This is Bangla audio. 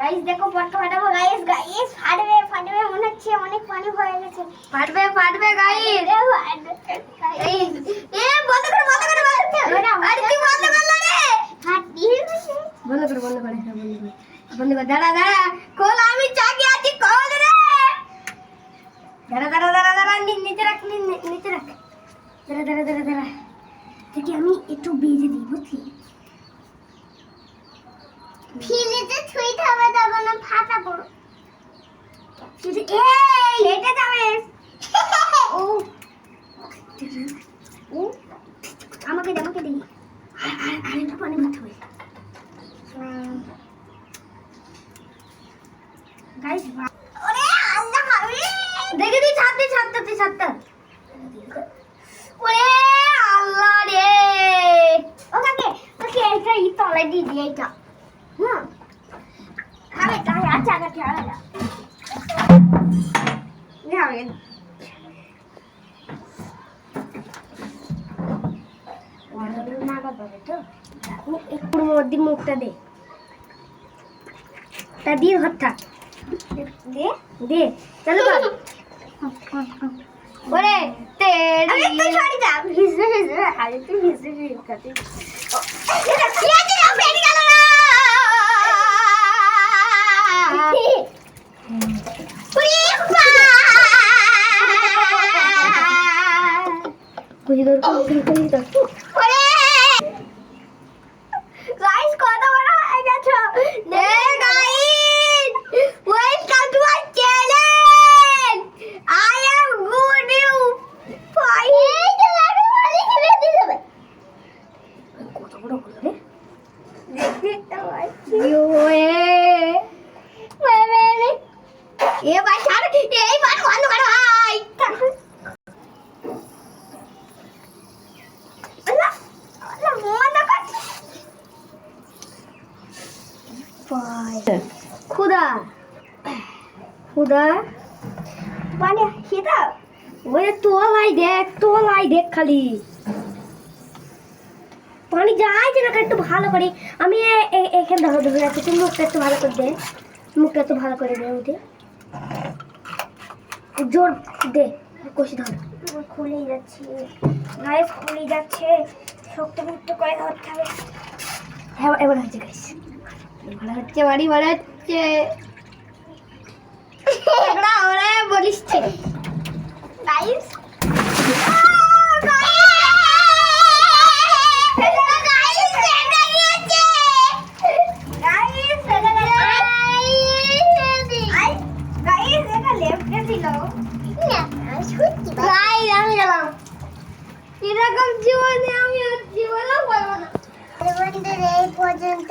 গাইস দেখো পটকা ফাটাবো। গাইস গাইস ফাটবে ফাটবে মনে হচ্ছে অনেক পানি হয়ে গেছে। ফাটবে ফাটবে গাইস এ বন্ধ করে বন্ধ করে বন্ধ করে। আরে তুই বন্ধ করলা রে? বন্ধ করে বন্ধ করে হ্যাঁ, বন্ধ করে। বন্ধ করে দাঁড়া দাঁড়া। খোল আমি চাকি আছি খোল রে। দাঁড়া দাঁড়া দাঁড়া দাঁড়া নিচে রাখ নিচে রাখ। দাঁড়া দাঁড়া দাঁড়া দাঁড়া। থেকে আমি একটু বেজে দিই বুঝলি? ফিলিতে ছুঁইতে ফাটাবো শুধু এই এটা যাবে ও। ও আমাকে দে আমাকে দে। আর আর আর একটু পানি ভরতে হবে। গাইস ওরে আল্লাহ হবে দেখে তুই ছাড়তে ছাড়তে তুই ছাড়তে ওরে আল্লাহ রে। ওকে ওকে এটা ই তলায় দিয়ে দিয়ে এটা আমি আচ্ছা আচ্ছা আচ্ছা যাবে নাগা পাবে তো একটু মধ্যে মুখটা দে তা দিয়ে ঘর থাক দে দে চলো ওরে আরে তুই তেরি সরি যা ভিজে ভিজে তুই ভিজে ভিজে কাতে 우리 오빠. 우리 오빠. 우리 오빠. এ ভাই, ছাড়। এই বার ভাই মানে দেখ খালি। পানি যায় যে না একটু ভালো করে। আমি এখানে ধরো ধরে মুখটা একটু ভালো করে দে। মুখটা একটু ভালো করে দে ওঠে জোর দে কষি ধর। খুলেই যাচ্ছে। গাইস খুলেই যাচ্ছে। শক্ত মুক্ত করে ধরতে হবে হ্যাঁ এবার হচ্ছে গাইস এবার হচ্ছে বাড়ি বাড়াচ্ছে ওরা বলিস এরকম জীবনে আমি আর জীবনেও পারব না। এই পর্যন্ত।